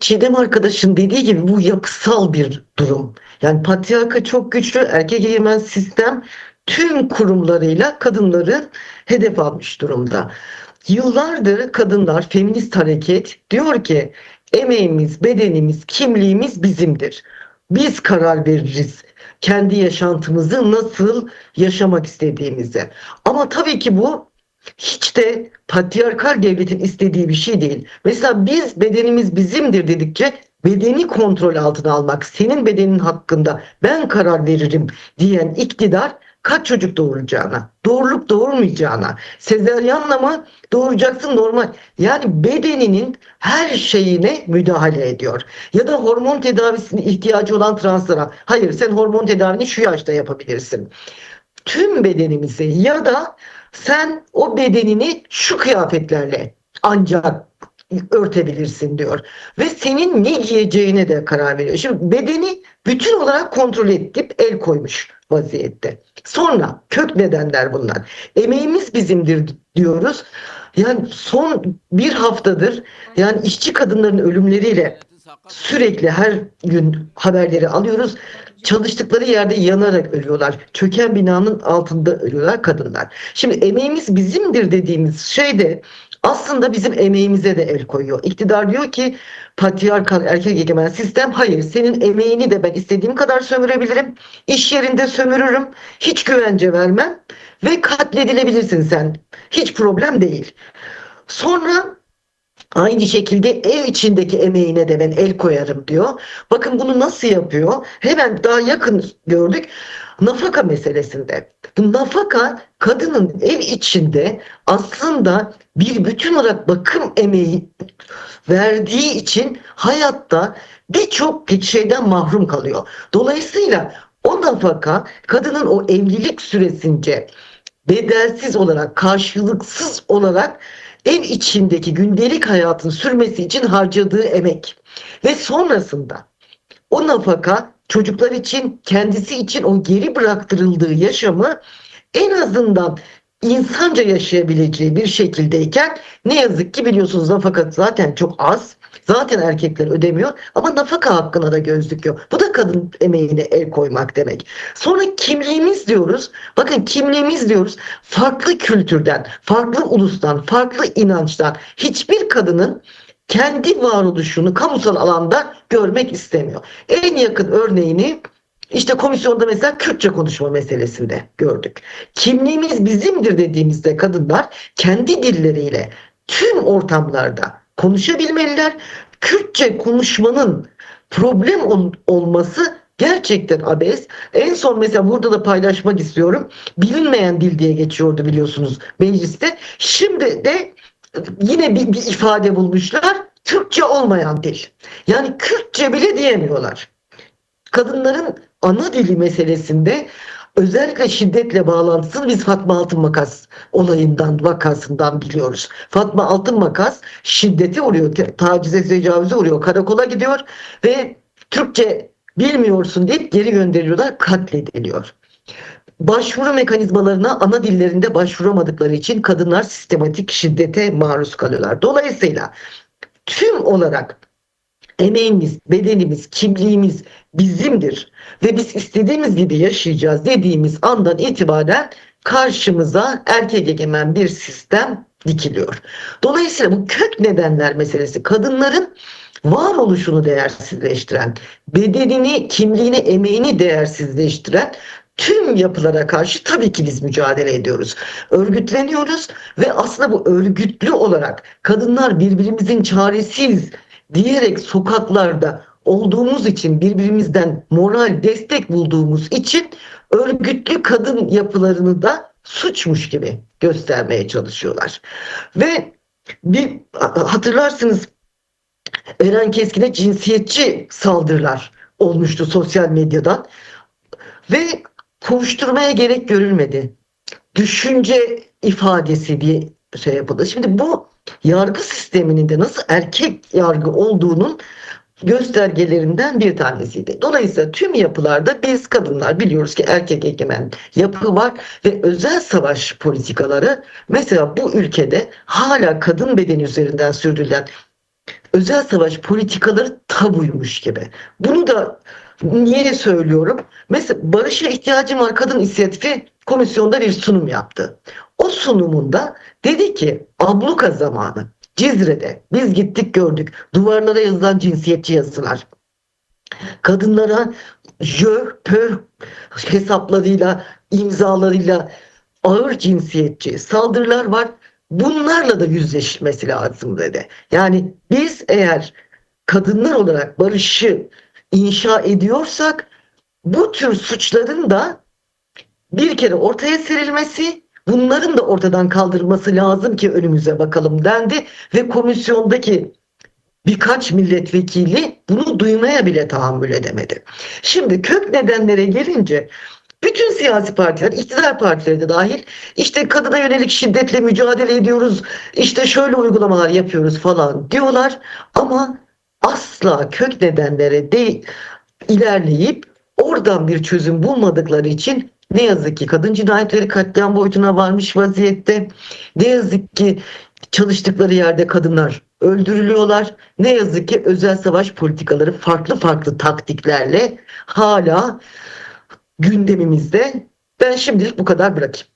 Çiğdem arkadaşın dediği gibi bu yapısal bir durum. Yani patriarka çok güçlü, erkek egemen sistem tüm kurumlarıyla kadınları hedef almış durumda. Yıllardır kadınlar, feminist hareket diyor ki emeğimiz, bedenimiz, kimliğimiz bizimdir. Biz karar veririz kendi yaşantımızı nasıl yaşamak istediğimizi. Ama tabii ki bu hiç de patriarkal devletin istediği bir şey değil. Mesela biz bedenimiz bizimdir dedikçe bedeni kontrol altına almak, senin bedenin hakkında ben karar veririm diyen iktidar kaç çocuk doğuracağına, doğurulup doğurmayacağına, sezeryanla mı doğuracaksın normal. Yani bedeninin her şeyine müdahale ediyor. Ya da hormon tedavisine ihtiyacı olan translara, hayır sen hormon tedavini şu yaşta yapabilirsin. Tüm bedenimizi ya da sen o bedenini şu kıyafetlerle ancak örtebilirsin diyor. Ve senin ne giyeceğine de karar veriyor. Şimdi bedeni bütün olarak kontrol edip el koymuş vaziyette. Sonra kök nedenler bunlar. Emeğimiz bizimdir diyoruz. Yani son bir haftadır yani işçi kadınların ölümleriyle sürekli her gün haberleri alıyoruz. Çalıştıkları yerde yanarak ölüyorlar. Çöken binanın altında ölüyorlar kadınlar. Şimdi emeğimiz bizimdir dediğimiz şey de aslında bizim emeğimize de el koyuyor. İktidar diyor ki patriarkal erkek egemen sistem hayır senin emeğini de ben istediğim kadar sömürebilirim. İş yerinde sömürürüm. Hiç güvence vermem ve katledilebilirsin sen. Hiç problem değil. Sonra Aynı şekilde ev içindeki emeğine de ben el koyarım diyor. Bakın bunu nasıl yapıyor? Hemen daha yakın gördük. Nafaka meselesinde. Nafaka kadının ev içinde aslında bir bütün olarak bakım emeği verdiği için hayatta birçok şeyden mahrum kalıyor. Dolayısıyla o nafaka kadının o evlilik süresince bedelsiz olarak, karşılıksız olarak ev içindeki gündelik hayatın sürmesi için harcadığı emek. Ve sonrasında o nafaka çocuklar için kendisi için o geri bıraktırıldığı yaşamı en azından insanca yaşayabileceği bir şekildeyken ne yazık ki biliyorsunuz nafaka zaten çok az. Zaten erkekler ödemiyor ama nafaka hakkına da göz dikiyor. Bu da kadın emeğine el koymak demek. Sonra kimliğimiz diyoruz. Bakın kimliğimiz diyoruz. Farklı kültürden, farklı ulustan, farklı inançtan hiçbir kadının kendi varoluşunu kamusal alanda görmek istemiyor. En yakın örneğini işte komisyonda mesela Kürtçe konuşma meselesinde gördük. Kimliğimiz bizimdir dediğimizde kadınlar kendi dilleriyle tüm ortamlarda konuşabilmeliler. Kürtçe konuşmanın problem ol- olması gerçekten abes. En son mesela burada da paylaşmak istiyorum. Bilinmeyen dil diye geçiyordu biliyorsunuz mecliste. Şimdi de yine bir, bir ifade bulmuşlar. Türkçe olmayan dil. Yani Kürtçe bile diyemiyorlar. Kadınların ana dili meselesinde özellikle şiddetle bağlantısını biz Fatma Altın Makas olayından, vakasından biliyoruz. Fatma Altın Makas şiddeti uğruyor, tacize, tecavüze uğruyor, karakola gidiyor ve Türkçe bilmiyorsun deyip geri gönderiliyorlar, katlediliyor. Başvuru mekanizmalarına ana dillerinde başvuramadıkları için kadınlar sistematik şiddete maruz kalıyorlar. Dolayısıyla tüm olarak emeğimiz, bedenimiz, kimliğimiz bizimdir ve biz istediğimiz gibi yaşayacağız dediğimiz andan itibaren karşımıza erkek egemen bir sistem dikiliyor. Dolayısıyla bu kök nedenler meselesi kadınların varoluşunu değersizleştiren, bedenini, kimliğini, emeğini değersizleştiren tüm yapılara karşı tabii ki biz mücadele ediyoruz. Örgütleniyoruz ve aslında bu örgütlü olarak kadınlar birbirimizin çaresiz diyerek sokaklarda olduğumuz için birbirimizden moral destek bulduğumuz için örgütlü kadın yapılarını da suçmuş gibi göstermeye çalışıyorlar. Ve bir hatırlarsınız Eren Keskin'e cinsiyetçi saldırılar olmuştu sosyal medyadan ve kovuşturmaya gerek görülmedi. Düşünce ifadesi diye şey yapıldı. Şimdi bu yargı sisteminin de nasıl erkek yargı olduğunun göstergelerinden bir tanesiydi. Dolayısıyla tüm yapılarda biz kadınlar biliyoruz ki erkek egemen yapı var ve özel savaş politikaları mesela bu ülkede hala kadın bedeni üzerinden sürdürülen özel savaş politikaları tabuymuş gibi. Bunu da niye söylüyorum? Mesela Barış'a ihtiyacım var kadın inisiyatifi komisyonda bir sunum yaptı. O sunumunda dedi ki abluka zamanı Cizre'de biz gittik gördük duvarlara yazılan cinsiyetçi yazılar. Kadınlara jö, pö hesaplarıyla, imzalarıyla ağır cinsiyetçi saldırılar var. Bunlarla da yüzleşmesi lazım dedi. Yani biz eğer kadınlar olarak barışı inşa ediyorsak bu tür suçların da bir kere ortaya serilmesi, bunların da ortadan kaldırılması lazım ki önümüze bakalım dendi ve komisyondaki birkaç milletvekili bunu duymaya bile tahammül edemedi. Şimdi kök nedenlere gelince bütün siyasi partiler, iktidar partileri de dahil işte kadına yönelik şiddetle mücadele ediyoruz, işte şöyle uygulamalar yapıyoruz falan diyorlar ama asla kök nedenlere değil ilerleyip oradan bir çözüm bulmadıkları için ne yazık ki kadın cinayetleri katliam boyutuna varmış vaziyette. Ne yazık ki çalıştıkları yerde kadınlar öldürülüyorlar. Ne yazık ki özel savaş politikaları farklı farklı taktiklerle hala gündemimizde. Ben şimdilik bu kadar bırakayım.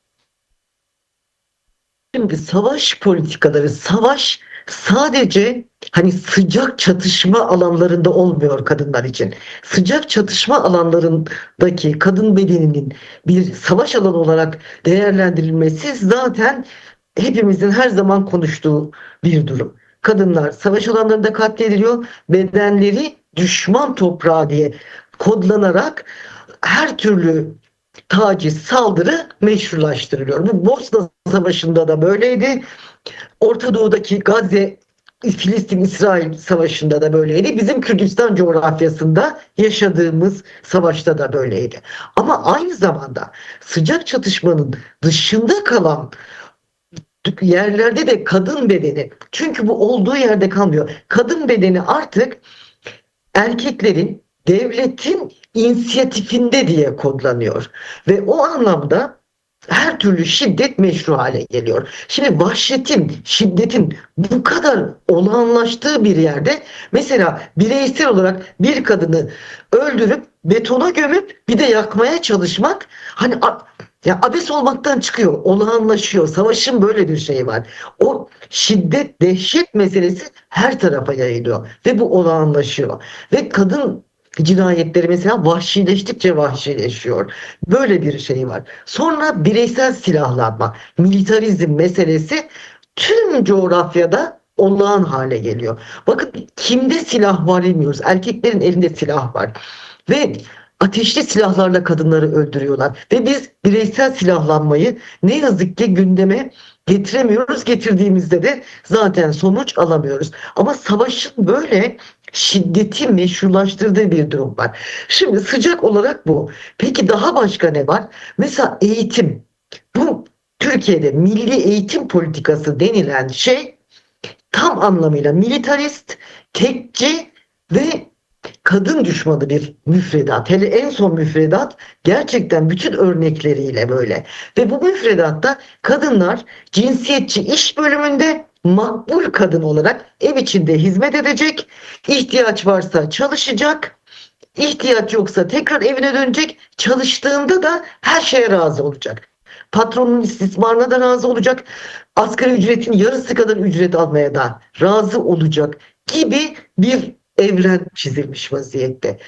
Şimdi savaş politikaları, savaş sadece hani sıcak çatışma alanlarında olmuyor kadınlar için. Sıcak çatışma alanlarındaki kadın bedeninin bir savaş alanı olarak değerlendirilmesi zaten hepimizin her zaman konuştuğu bir durum. Kadınlar savaş alanlarında katlediliyor, bedenleri düşman toprağı diye kodlanarak her türlü taciz, saldırı meşrulaştırılıyor. Bu Bosna Savaşı'nda da böyleydi. Orta Doğu'daki Gazze Filistin-İsrail savaşında da böyleydi. Bizim Kürdistan coğrafyasında yaşadığımız savaşta da böyleydi. Ama aynı zamanda sıcak çatışmanın dışında kalan yerlerde de kadın bedeni çünkü bu olduğu yerde kalmıyor. Kadın bedeni artık erkeklerin devletin inisiyatifinde diye kodlanıyor. Ve o anlamda her türlü şiddet meşru hale geliyor. Şimdi vahşetin, şiddetin bu kadar olağanlaştığı bir yerde mesela bireysel olarak bir kadını öldürüp betona gömüp bir de yakmaya çalışmak hani ya abes olmaktan çıkıyor, olağanlaşıyor. Savaşın böyle bir şeyi var. O şiddet, dehşet meselesi her tarafa yayılıyor ve bu olağanlaşıyor. Ve kadın cinayetleri mesela vahşileştikçe vahşileşiyor. Böyle bir şey var. Sonra bireysel silahlanma, militarizm meselesi tüm coğrafyada olağan hale geliyor. Bakın kimde silah var bilmiyoruz. Erkeklerin elinde silah var. Ve ateşli silahlarla kadınları öldürüyorlar. Ve biz bireysel silahlanmayı ne yazık ki gündeme getiremiyoruz. Getirdiğimizde de zaten sonuç alamıyoruz. Ama savaşın böyle şiddeti meşrulaştırdığı bir durum var. Şimdi sıcak olarak bu. Peki daha başka ne var? Mesela eğitim. Bu Türkiye'de milli eğitim politikası denilen şey tam anlamıyla militarist, tekçi ve kadın düşmanı bir müfredat. Hele en son müfredat gerçekten bütün örnekleriyle böyle. Ve bu müfredatta kadınlar cinsiyetçi iş bölümünde makbul kadın olarak ev içinde hizmet edecek, ihtiyaç varsa çalışacak, ihtiyaç yoksa tekrar evine dönecek, çalıştığında da her şeye razı olacak. Patronun istismarına da razı olacak, asgari ücretin yarısı kadar ücret almaya da razı olacak gibi bir evren çizilmiş vaziyette.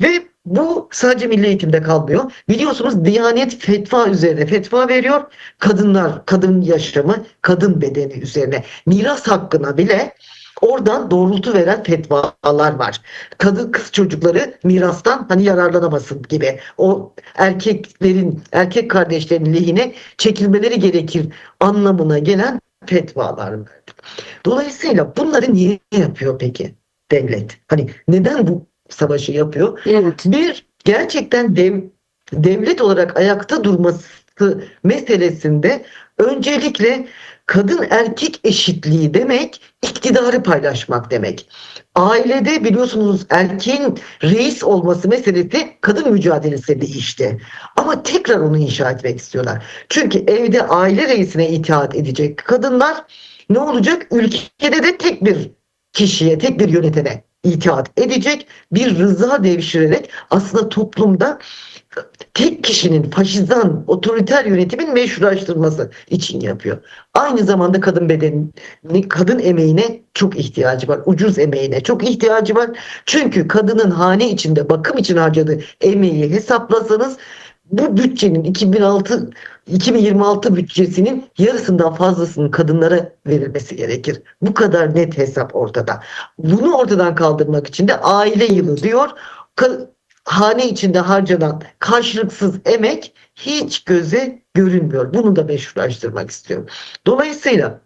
Ve bu sadece milli eğitimde kalmıyor. Biliyorsunuz Diyanet fetva üzerine fetva veriyor. Kadınlar, kadın yaşamı, kadın bedeni üzerine. Miras hakkına bile oradan doğrultu veren fetvalar var. Kadın kız çocukları mirastan hani yararlanamasın gibi. O erkeklerin, erkek kardeşlerin lehine çekilmeleri gerekir anlamına gelen fetvalar var. Dolayısıyla bunları niye yapıyor peki devlet? Hani neden bu savaşı yapıyor. Evet. Bir gerçekten dev, devlet olarak ayakta durması meselesinde öncelikle kadın erkek eşitliği demek iktidarı paylaşmak demek. Ailede biliyorsunuz erkeğin reis olması meselesi kadın mücadelesi değişti. Ama tekrar onu inşa etmek istiyorlar. Çünkü evde aile reisine itaat edecek kadınlar ne olacak? Ülkede de tek bir kişiye, tek bir yönetene itaat edecek, bir rıza devşirerek aslında toplumda tek kişinin faşizan, otoriter yönetimin meşrulaştırması için yapıyor. Aynı zamanda kadın bedenini, kadın emeğine çok ihtiyacı var. Ucuz emeğine çok ihtiyacı var. Çünkü kadının hane içinde bakım için harcadığı emeği hesaplasanız bu bütçenin 2006 2026 bütçesinin yarısından fazlasının kadınlara verilmesi gerekir. Bu kadar net hesap ortada. Bunu ortadan kaldırmak için de aile yılı diyor. Ka- hane içinde harcanan karşılıksız emek hiç göze görünmüyor. Bunu da meşrulaştırmak istiyorum. Dolayısıyla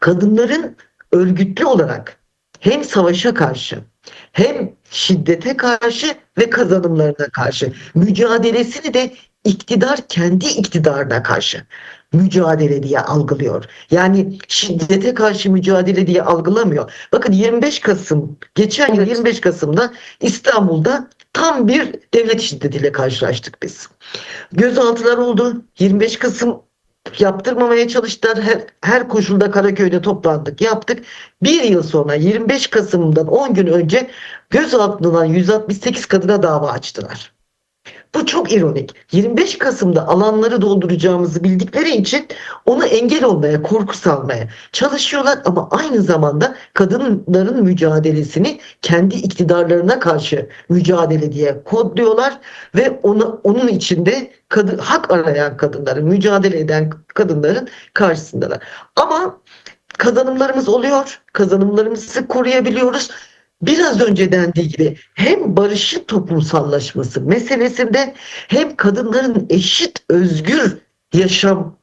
kadınların örgütlü olarak hem savaşa karşı hem şiddete karşı ve kazanımlarına karşı mücadelesini de iktidar kendi iktidarına karşı mücadele diye algılıyor. Yani şiddete karşı mücadele diye algılamıyor. Bakın 25 Kasım, geçen yıl 25 Kasım'da İstanbul'da tam bir devlet şiddetiyle karşılaştık biz. Gözaltılar oldu. 25 Kasım yaptırmamaya çalıştılar. Her, her koşulda Karaköy'de toplandık, yaptık. Bir yıl sonra 25 Kasım'dan 10 gün önce gözaltına alınan 168 kadına dava açtılar. Bu çok ironik. 25 Kasım'da alanları dolduracağımızı bildikleri için onu engel olmaya, korku salmaya çalışıyorlar ama aynı zamanda kadınların mücadelesini kendi iktidarlarına karşı mücadele diye kodluyorlar ve onu, onun içinde kadın, hak arayan kadınların, mücadele eden kadınların karşısındalar. Ama kazanımlarımız oluyor, kazanımlarımızı koruyabiliyoruz. Biraz önce dendiği gibi hem barışın toplumsallaşması meselesinde hem kadınların eşit özgür yaşam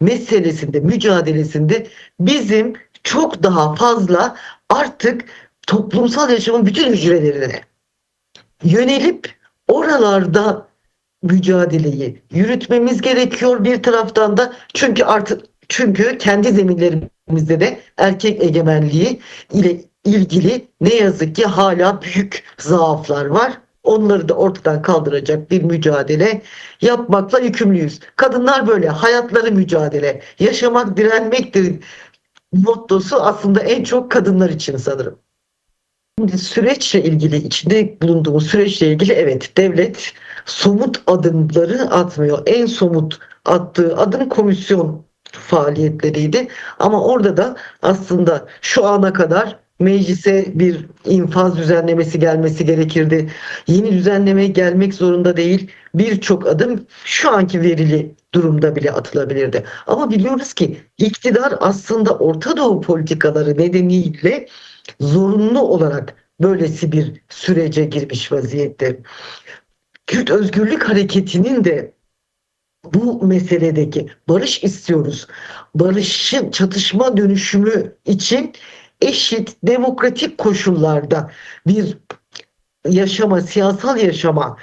meselesinde, mücadelesinde bizim çok daha fazla artık toplumsal yaşamın bütün hücrelerine yönelip oralarda mücadeleyi yürütmemiz gerekiyor bir taraftan da. Çünkü artık çünkü kendi zeminlerimizde de erkek egemenliği ile ilgili ne yazık ki hala büyük zaaflar var. Onları da ortadan kaldıracak bir mücadele yapmakla yükümlüyüz. Kadınlar böyle hayatları mücadele, yaşamak direnmektir mottosu aslında en çok kadınlar için sanırım. Şimdi süreçle ilgili, içinde bulunduğumuz süreçle ilgili evet devlet somut adımları atmıyor. En somut attığı adım komisyon faaliyetleriydi. Ama orada da aslında şu ana kadar meclise bir infaz düzenlemesi gelmesi gerekirdi. Yeni düzenleme gelmek zorunda değil. Birçok adım şu anki verili durumda bile atılabilirdi. Ama biliyoruz ki iktidar aslında Orta Doğu politikaları nedeniyle zorunlu olarak böylesi bir sürece girmiş vaziyette. Kürt Özgürlük Hareketi'nin de bu meseledeki barış istiyoruz. Barışın çatışma dönüşümü için eşit demokratik koşullarda bir yaşama, siyasal yaşama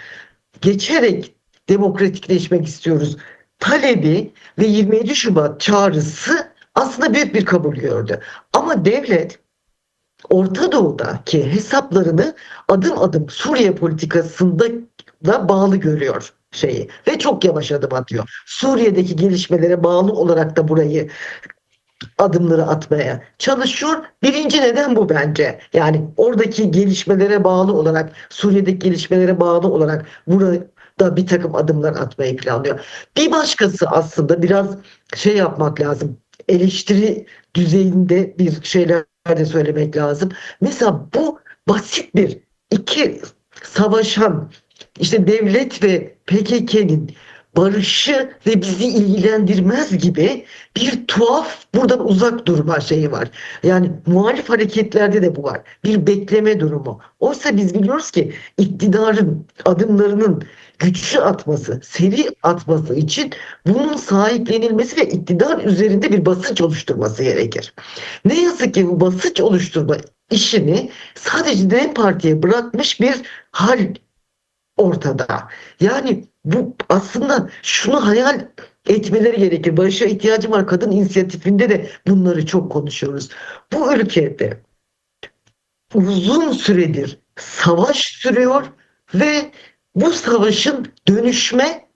geçerek demokratikleşmek istiyoruz. Talebi ve 27 Şubat çağrısı aslında büyük bir kabul gördü. Ama devlet Orta Doğu'daki hesaplarını adım adım Suriye politikasında da bağlı görüyor şeyi ve çok yavaş adım atıyor. Suriye'deki gelişmelere bağlı olarak da burayı adımları atmaya çalışıyor. Birinci neden bu bence. Yani oradaki gelişmelere bağlı olarak, Suriye'deki gelişmelere bağlı olarak burada bir takım adımlar atmayı planlıyor. Bir başkası aslında biraz şey yapmak lazım. Eleştiri düzeyinde bir şeyler de söylemek lazım. Mesela bu basit bir iki savaşan işte devlet ve PKK'nin barışı ve bizi ilgilendirmez gibi bir tuhaf buradan uzak durma şeyi var. Yani muhalif hareketlerde de bu var. Bir bekleme durumu. Oysa biz biliyoruz ki iktidarın adımlarının güçlü atması, seri atması için bunun sahiplenilmesi ve iktidar üzerinde bir basınç oluşturması gerekir. Ne yazık ki bu basınç oluşturma işini sadece DEM Parti'ye bırakmış bir hal ortada. Yani bu aslında şunu hayal etmeleri gerekir. Barışa ihtiyacım var. Kadın inisiyatifinde de bunları çok konuşuyoruz. Bu ülkede uzun süredir savaş sürüyor ve bu savaşın dönüşme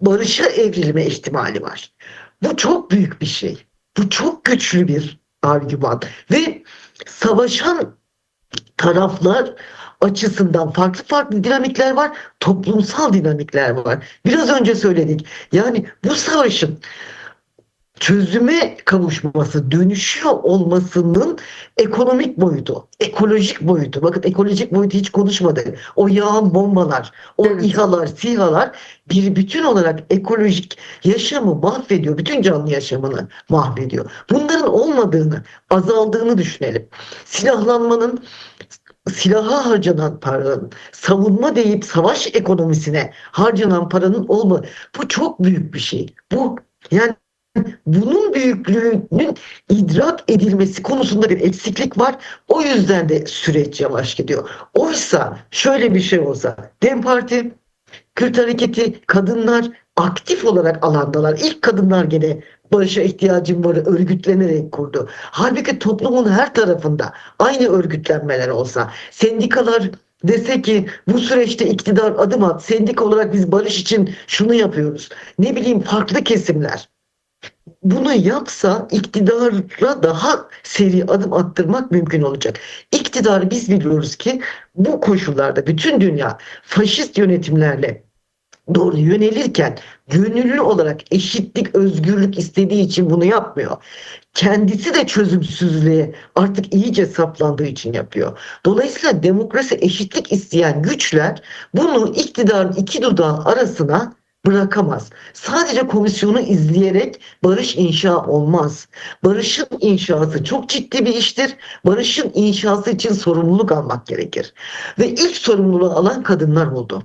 barışa evrilme ihtimali var. Bu çok büyük bir şey. Bu çok güçlü bir argüman ve savaşan taraflar açısından farklı farklı dinamikler var, toplumsal dinamikler var. Biraz önce söyledik. Yani bu savaşın çözüme kavuşması, dönüşüyor olmasının ekonomik boyutu, ekolojik boyutu. Bakın ekolojik boyutu hiç konuşmadık. O yağan bombalar, o Evet. İHA'lar, SİHA'lar bir bütün olarak ekolojik yaşamı mahvediyor. Bütün canlı yaşamını mahvediyor. Bunların olmadığını, azaldığını düşünelim. Silahlanmanın silaha harcanan paranın, savunma deyip savaş ekonomisine harcanan paranın olma. Bu çok büyük bir şey. Bu yani bunun büyüklüğünün idrak edilmesi konusunda bir eksiklik var. O yüzden de süreç yavaş gidiyor. Oysa şöyle bir şey olsa DEM Parti, Kürt Hareketi, kadınlar aktif olarak alandalar. İlk kadınlar gene barışa ihtiyacım var örgütlenerek kurdu. Halbuki toplumun her tarafında aynı örgütlenmeler olsa, sendikalar dese ki bu süreçte iktidar adım at, sendika olarak biz barış için şunu yapıyoruz. Ne bileyim farklı kesimler bunu yapsa iktidara daha seri adım attırmak mümkün olacak. İktidar biz biliyoruz ki bu koşullarda bütün dünya faşist yönetimlerle doğru yönelirken gönüllü olarak eşitlik, özgürlük istediği için bunu yapmıyor. Kendisi de çözümsüzlüğe artık iyice saplandığı için yapıyor. Dolayısıyla demokrasi, eşitlik isteyen güçler bunu iktidarın iki dudağı arasına bırakamaz. Sadece komisyonu izleyerek barış inşa olmaz. Barışın inşası çok ciddi bir iştir. Barışın inşası için sorumluluk almak gerekir. Ve ilk sorumluluğu alan kadınlar oldu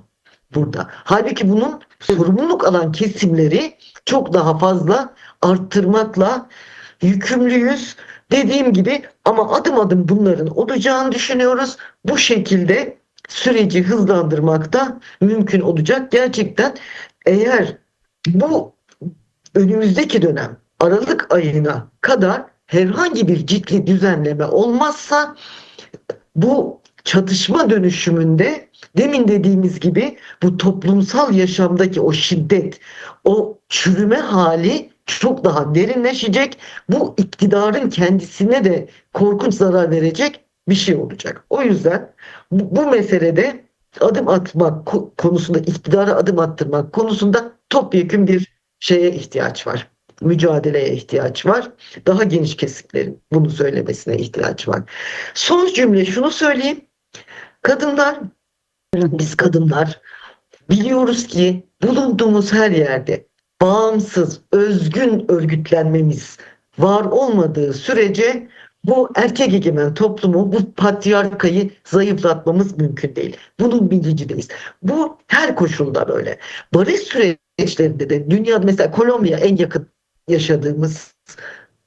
burada. Halbuki bunun sorumluluk alan kesimleri çok daha fazla arttırmakla yükümlüyüz. Dediğim gibi ama adım adım bunların olacağını düşünüyoruz. Bu şekilde süreci hızlandırmak da mümkün olacak. Gerçekten eğer bu önümüzdeki dönem Aralık ayına kadar herhangi bir ciddi düzenleme olmazsa bu çatışma dönüşümünde demin dediğimiz gibi bu toplumsal yaşamdaki o şiddet, o çürüme hali çok daha derinleşecek. Bu iktidarın kendisine de korkunç zarar verecek bir şey olacak. O yüzden bu, bu meselede adım atmak ko- konusunda, iktidara adım attırmak konusunda topyekun bir şeye ihtiyaç var. Mücadeleye ihtiyaç var. Daha geniş kesimlerin bunu söylemesine ihtiyaç var. Son cümle şunu söyleyeyim. Kadınlar, biz kadınlar biliyoruz ki bulunduğumuz her yerde bağımsız, özgün örgütlenmemiz var olmadığı sürece bu erkek egemen toplumu, bu patriarkayı zayıflatmamız mümkün değil. Bunun bilincindeyiz. Bu her koşulda böyle. Barış süreçlerinde de dünyada mesela Kolombiya en yakın yaşadığımız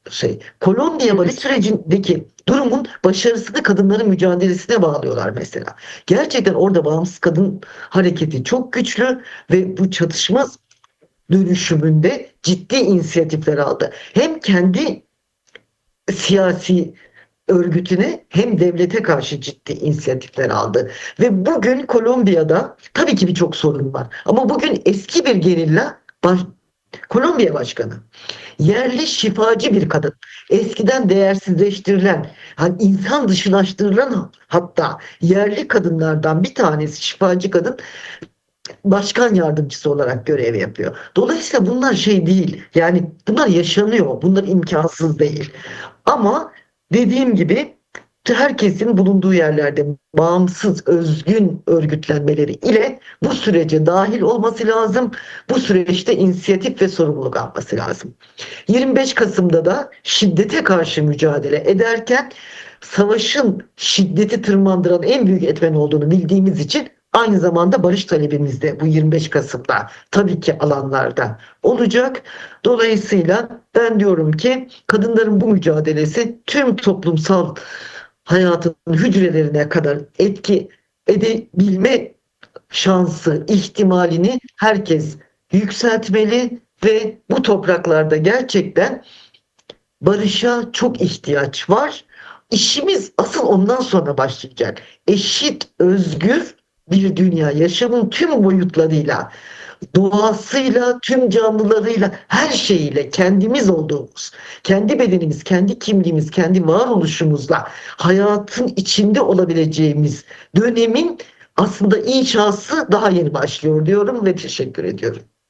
şey. Kolombiya barış sürecindeki durumun başarısını kadınların mücadelesine bağlıyorlar mesela. Gerçekten orada bağımsız kadın hareketi çok güçlü ve bu çatışma dönüşümünde ciddi inisiyatifler aldı. Hem kendi siyasi örgütüne hem devlete karşı ciddi inisiyatifler aldı. Ve bugün Kolombiya'da tabii ki birçok sorun var. Ama bugün eski bir gerilla Kolombiya Başkanı yerli şifacı bir kadın. Eskiden değersizleştirilen, hani insan dışılaştırılan hatta yerli kadınlardan bir tanesi şifacı kadın başkan yardımcısı olarak görev yapıyor. Dolayısıyla bunlar şey değil. Yani bunlar yaşanıyor. Bunlar imkansız değil. Ama dediğim gibi herkesin bulunduğu yerlerde bağımsız, özgün örgütlenmeleri ile bu sürece dahil olması lazım. Bu süreçte inisiyatif ve sorumluluk alması lazım. 25 Kasım'da da şiddete karşı mücadele ederken savaşın şiddeti tırmandıran en büyük etmen olduğunu bildiğimiz için aynı zamanda barış talebimiz de bu 25 Kasım'da tabii ki alanlarda olacak. Dolayısıyla ben diyorum ki kadınların bu mücadelesi tüm toplumsal hayatın hücrelerine kadar etki edebilme şansı, ihtimalini herkes yükseltmeli ve bu topraklarda gerçekten barışa çok ihtiyaç var. İşimiz asıl ondan sonra başlayacak. Eşit, özgür bir dünya, yaşamın tüm boyutlarıyla doğasıyla, tüm canlılarıyla, her şeyiyle kendimiz olduğumuz, kendi bedenimiz, kendi kimliğimiz, kendi varoluşumuzla hayatın içinde olabileceğimiz dönemin aslında inşası daha yeni başlıyor diyorum ve teşekkür ediyorum.